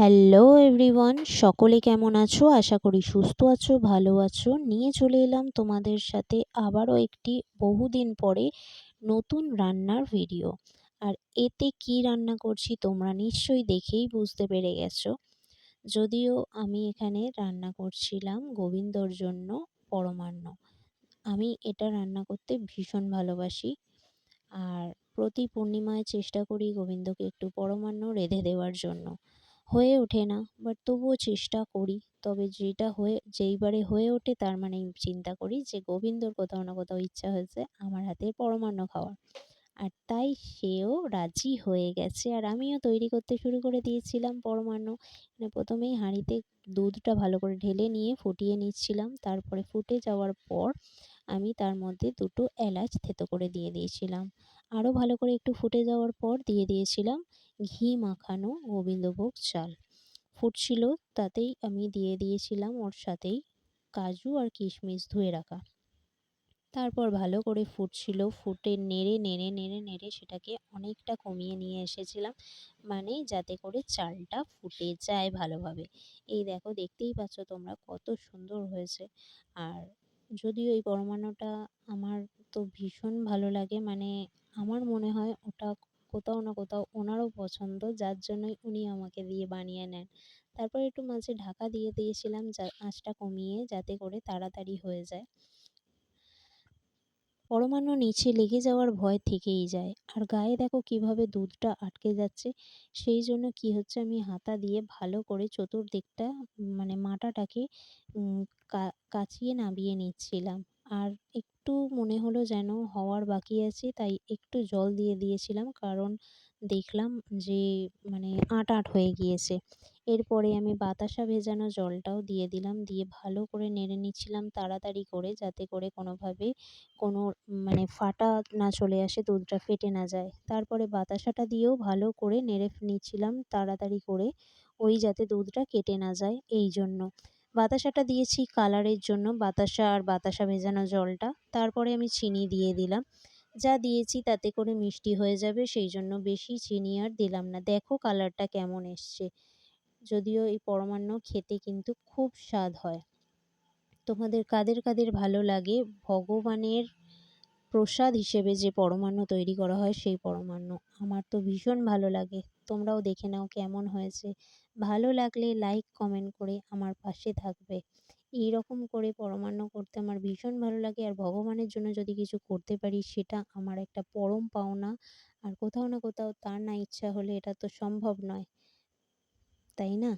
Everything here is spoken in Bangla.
হ্যালো এভরিওয়ান সকলে কেমন আছো? আশা করি সুস্থ আছো, ভালো আছো। নিয়ে চলে এলাম তোমাদের সাথে আবারও একটি বহুদিন পরে নতুন রান্নার ভিডিও আর এতে কি রান্না করছি তোমরা নিশ্চয়ই দেখেই বুঝতে পেরে গেছো। যদিও আমি এখানে রান্না করছিলাম গোবিন্দর জন্য পরমান্ন। আমি এটা রান্না করতে ভীষণ ভালোবাসি। আর প্রতি পূর্ণিমায় চেষ্টা করি গোবিন্দকে একটু পরমান্ন রেঁধে দেওয়ার জন্য। হয়ে ওঠে না বাট তবুও চেষ্টা করি। তবে যেটা হয়ে, যেইবারে হয়ে ওঠে তার মানে চিন্তা করি যে গোবিন্দর কোথাও না কোথাও ইচ্ছা হয়েছে আমার হাতের পরমান্ন খাওয়ার। আর তাই সেও রাজি হয়ে গেছে। আর আমিও তৈরি করতে শুরু করে দিয়েছিলাম পরমান্ন। মানে প্রথমেই হাঁড়িতে দুধটা ভালো করে ঢেলে নিয়ে ফুটিয়ে নিচ্ছিলাম। তারপরে ফুটে যাওয়ার পর আমি তার মধ্যে দুটো এলাচ থেতো করে দিয়ে দিয়েছিলাম। আরও ভালো করে একটু ফুটে যাওয়ার পর দিয়ে দিয়েছিলাম। ঘি মাখানো গোবিন্দভোগ চাল। ফুটছিল তাতেই আমি দিয়ে দিয়েছিলাম ওর সাথেই কাজু আর কিশমিশ ধুয়ে রাখা। তারপর ভালো করে ফুটছিল, ফুটে নেড়ে নেড়ে নেড়ে নেড়ে সেটাকে অনেকটা কমিয়ে নিয়ে এসেছিলাম মানে যাতে করে চালটা ফুটে যায় ভালোভাবে। এই দেখো, দেখতেই পাচ্ছ তোমরা কত সুন্দর হয়েছে। আর যদিও এই পরমাণুটা আমার তো ভীষণ ভালো লাগে মানে আমার মনে হয় ওটা কোথাও না কোথাও ওনারও পছন্দ, যার জন্যই উনি আমাকে দিয়ে বানিয়ে নেন। তারপর একটু মাঝে ঢাকা দিয়ে দিয়েছিলাম যা, আঁচটা কমিয়ে যাতে করে তাড়াতাড়ি হয়ে যায়। পরমাণু নিচে লেগে যাওয়ার ভয় থেকেই যায়। আর গায়ে দেখো কীভাবে দুধটা আটকে যাচ্ছে, সেই জন্য কি হচ্ছে আমি হাতা দিয়ে ভালো করে চতুর্দিকটা মানে মাটাটাকে কাচিয়ে নাবিয়ে নিচ্ছিলাম। আর একটু মনে হলো যেন হওয়ার বাকি আছে, তাই একটু জল দিয়ে দিয়েছিলাম। কারণ দেখলাম যে মানে আঁট আঁট হয়ে গিয়েছে। এরপরে আমি বাতাসা ভেজানো জলটাও দিয়ে দিলাম। দিয়ে ভালো করে নেড়ে নিচ্ছিলাম তাড়াতাড়ি করে, যাতে করে কোনোভাবে কোনো মানে ফাটা না চলে আসে, দুধটা ফেটে না যায়। তারপরে বাতাসাটা দিয়েও ভালো করে নেড়ে নিচ্ছিলাম তাড়াতাড়ি করে, ওই যাতে দুধটা কেটে না যায়, এই জন্য। বাতাসাটা দিয়েছি কালারের জন্য, বাতাসা আর বাতাসা ভেজানো জলটা। তারপরে আমি চিনি দিয়ে দিলাম। যা দিয়েছি তাতে করে মিষ্টি হয়ে যাবে, সেই জন্য বেশি চিনি আর দিলাম না। দেখো কালারটা কেমন এসছে। যদিও এই পরমান্ন খেতে কিন্তু খুব স্বাদ হয়। তোমাদের কাদের কাদের ভালো লাগে? ভগবানের প্রসাদ হিসেবে যে পরমান্ন তৈরি করা হয়, সেই পরমান্ন আমার তো ভীষণ ভালো লাগে। তোমরাও দেখে নাও কেমন হয়েছে। ভালো লাগলে লাইক কমেন্ট করে আমার পাশে থাকবে। এই রকম করে পরমান্ন করতে আমার ভীষণ ভালো লাগে আর ভগবানের জন্য যদি কিছু করতে পারি সেটা আমার একটা পরম পাওনা। আর কোথাও না কোথাও তার না ইচ্ছা হলে এটা তো সম্ভব নয়। তাই না?